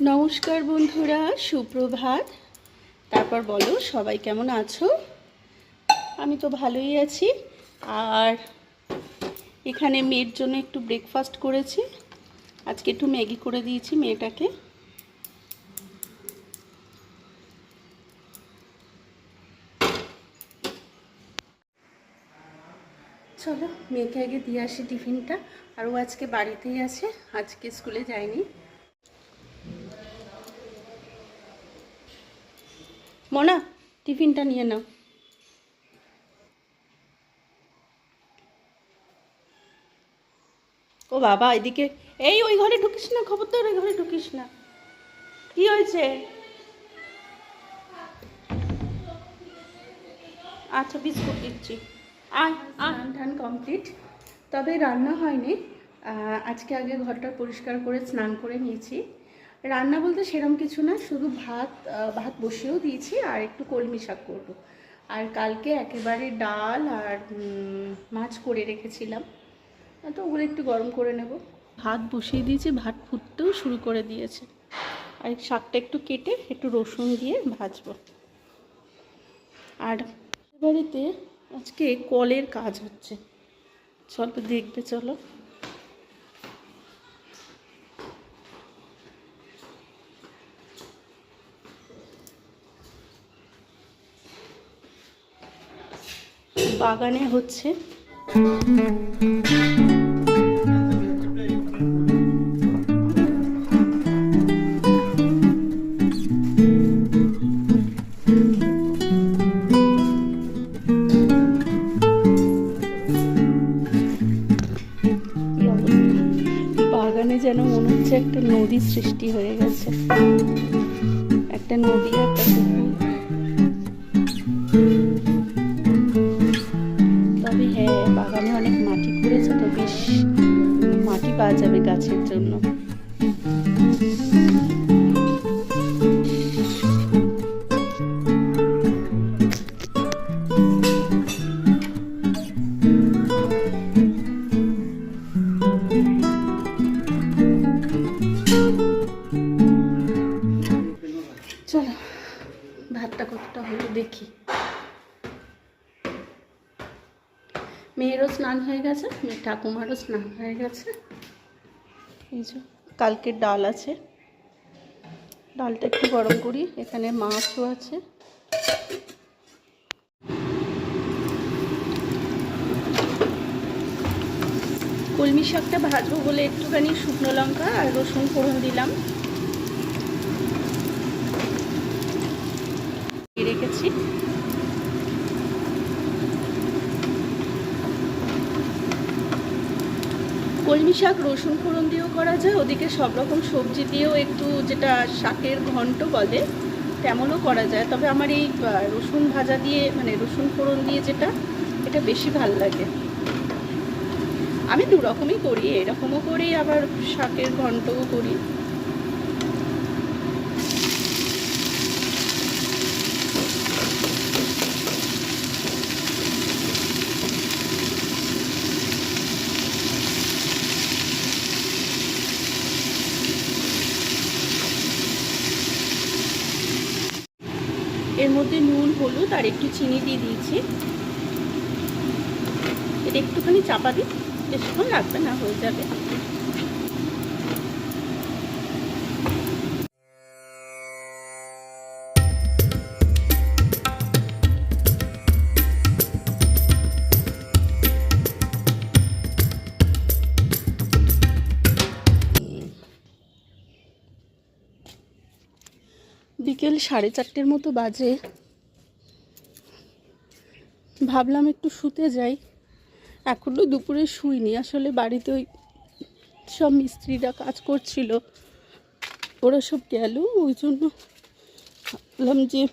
নমস্কার বন্ধুরা, সুপ্রভাত। তারপর বলো, সবাই কেমন আছো? আমি তো ভালোই আছি। আর এখানে মেয়ের জন্য একটু ব্রেকফাস্ট করেছি। আজকে একটু ম্যাগি করে দিয়েছি মেয়েটাকে। চলো, মেয়েকে আগে দিয়ে আসি টিফিনটা। আর ও আজকে বাড়িতেই আছে, আজকে স্কুলে যায়নি। মনা, টিফিনটা নিয়ে নাও। ও বাবা, এদিকে। এই ওই ঘরে ঢুকিস না, খবরদার, ওই ঘরে ঢুকিস না। কি হয়েছে? আচ্ছা বিস্কুট দিচ্ছি। আন ঠান কমপ্লিট। তবে রান্না হয়নি। আজকে আগে ঘরটা পরিষ্কার করে স্নান করে নিয়েছি। রান্না বলতে সেরম কিছু না, শুধু ভাত ভাত বসিয়েও দিয়েছি আর একটু কলমি শাক করব। আর কালকে একেবারে ডাল আর মাছ করে রেখেছিলাম। তো ওগুলো একটু গরম করে নেব। ভাত বসিয়ে দিয়েছি, ভাত ফুটতেও শুরু করে দিয়েছে। আর শাকটা একটু কেটে একটু রসুন দিয়ে ভাজবো। আর বাড়িতে আজকে কলের কাজ হচ্ছে। চলো দেখবে, চলো। বাগানে হচ্ছে? বাগানে যেন মনে হচ্ছে একটা নদী সৃষ্টি হয়ে গেছে একটা নদী একটা পুকুর মাটি পাওয়া যাবে গাছের জন্য। চলো ভাতটা কতটা হলো দেখি। মেয়েরও স্নান হয়ে গেছে, মেয়ের ঠাকুমারও স্নান হয়ে গেছে। এই যে কালকের ডাল আছে। ডালটা একটু গরম করি, এখানে মাছও আছে। কলমি শাকটা ভাজবো বলে একটুখানি শুকনো লঙ্কা আর রসুন ফোড়ন দিলাম। রেখেছি। কলমি শাক, রসুন ফোড়ন দিয়েও করা যায়, ওদিকে সব রকম সবজি দিয়েও একটু যেটা শাকের ঘন্ট বলে, তেমনও করা যায়। তবে আমার এই রসুন ভাজা দিয়ে মানে রসুন ফোড়ন দিয়ে যেটা, এটা বেশি ভালো লাগে। আমি দু রকমই করি, এরকমও করি, আবার শাকের ঘন্টও করি। এর মধ্যে নুন, হলুদ আর একটু চিনি দিয়ে দিয়েছি। এটা একটুখানি চাপা দিই, বেশিক্ষণ লাগবে না, হয়ে যাবে। সাড়ে চারটের মতো বাজে। ভাবলাম একটু শুতে যাই। এখনও দুপুরে শুইনি। আসলে বাড়িতে ওই সব মিস্ত্রিরা কাজ করছিল। ওরা সব গেল, ওই জন্য ভাবলাম যে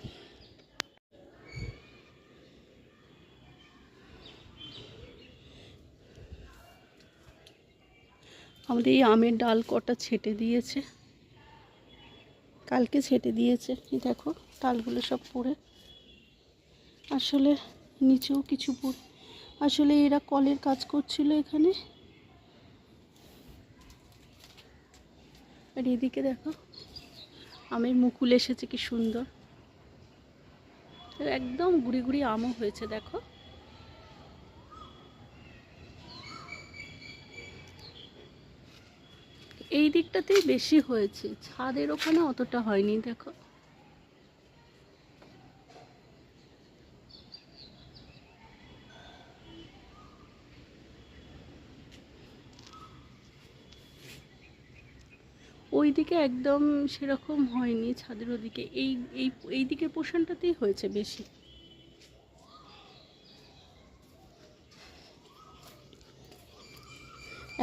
আমাদের এই আমের ডাল কটা ছেটে দিয়েছে। কালকে ছেটে দিয়েছে। এই দেখো, তালগুলো সব পড়ে। আসলে নিচেও কিছু পড়ে। আসলে এরা কলের কাজ করছিল এখানে। আর এদিকে দেখো, আমের মুকুল এসেছে, কি সুন্দর। একদম গুড়ি গুড়ি আমও হয়েছে, দেখো। এই দিকটাতেই বেশি হয়েছে। ছাদের ওখানে অতটা হয়নি, দেখো। ওই দিকে একদম সেরকম হয়নি ছাদের ওদিকে। এই এই এই দিকের পোর্শনটাতেই হয়েছে বেশি।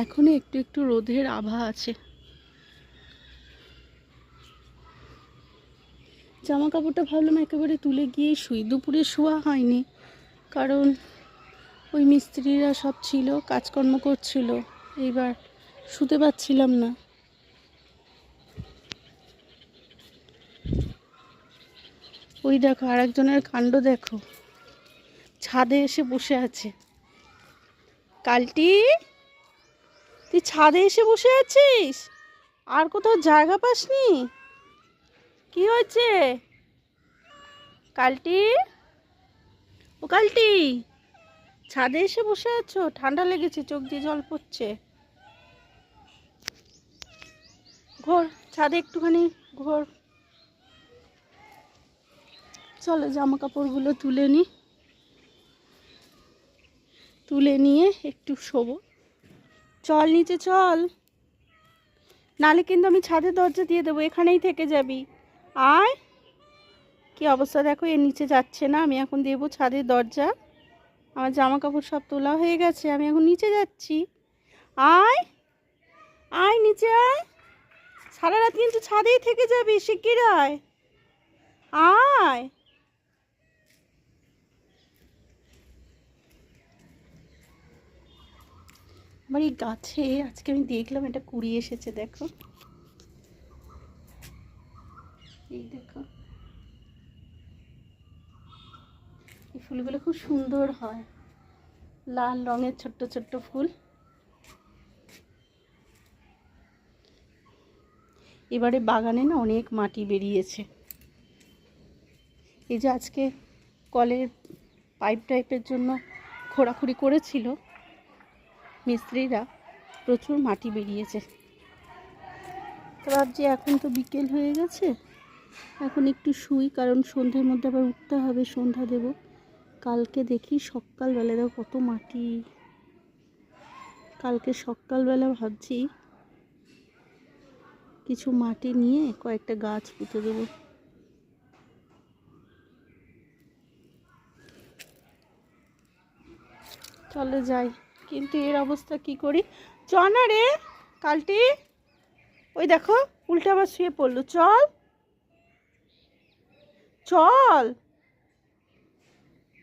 এখনও একটু একটু রোদের আভা আছে। জামা কাপড়টা ভাবলাম একেবারে তুলে গিয়ে শুই। দুপুরে শোয়া হয়নি, কারণ ওই মিস্ত্রিরা সব ছিল, কাজকর্ম করছিল, এইবার শুতে পারছিলাম না। ওই দেখো, আরেকজনের কাণ্ড দেখো। ছাদে এসে বসে আছে। কালটি তুই ছাদে এসে বসে আছিস? আর কোথাও জায়গা পাসনি? কি হয়েছে? কালটি? ও কালটি, ছাদে এসে বসে আছো? ঠান্ডা লেগেছে, চোখ দিয়ে জল পড়ছে। ঘোর, ছাদে একটুখানি ঘোর। চলো জামা কাপড়গুলো তুলে নিই তুলে নিয়ে একটু শোবো। চল নিচে চল। নালে কিন্তু আমি ছাদের দরজা দিয়ে দেবো, এখানেই থেকে যাবি। আয়। কি অবস্থা দেখো এর নিচে যাচ্ছে না, আমি এখন দেবো ছাদের দরজা। আমার জামা কাপড় সব তোলা হয়ে গেছে, আমি এখন নিচে যাচ্ছি। আয়। আয় নিচে আয়। সারা রাত কিন্তু ছাদেই থেকে যাবি, শিগগির আয়। আয়। আমার এই গাছে, আজকে আমি দেখলাম এটা কুড়ি এসেছে, দেখো। এই দেখো। এই ফুলগুলো খুব সুন্দর হয়। লাল রঙের ছোট্ট ছোট্ট ফুল। এবারে বাগানে না অনেক মাটি বেরিয়েছে। এই যে আজকে কলের পাইপ টাইপের জন্য খোঁড়াখুড়ি করেছিল মিস্ত্রিরা প্রচুর মাটি বেরিয়েছে। তো ভাবছি এখন তো বিকেল হয়ে গেছে। এখন একটু শুই, কারণ সন্ধ্যের মধ্যে আবার উঠতে হবে, সন্ধ্যা দেব। কালকে দেখি সকালবেলা, দেখো কত মাটি। কালকে সকালবেলা ভাবছি কিছু মাটি নিয়ে কয়েকটা গাছ পুঁতে দেবো। চলে যাই। কিন্তু এর অবস্থা কি করি? চ না রে, কালটি। ওই দেখো, উল্টে আবার শুয়ে পড়ল। চল। চল।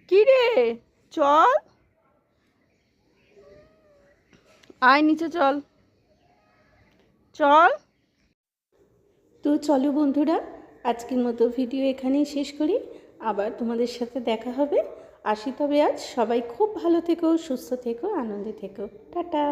কি রে? চল। আয় নিচে, চল। চল। তো চলো বন্ধুরা, আজকের মতো ভিডিও এখানেই শেষ করি। আবার তোমাদের সাথে দেখা হবে। আসি তবে আজ সবাই খুব ভালো থেকো সুস্থ থেকো আনন্দে থেকো। টাটা।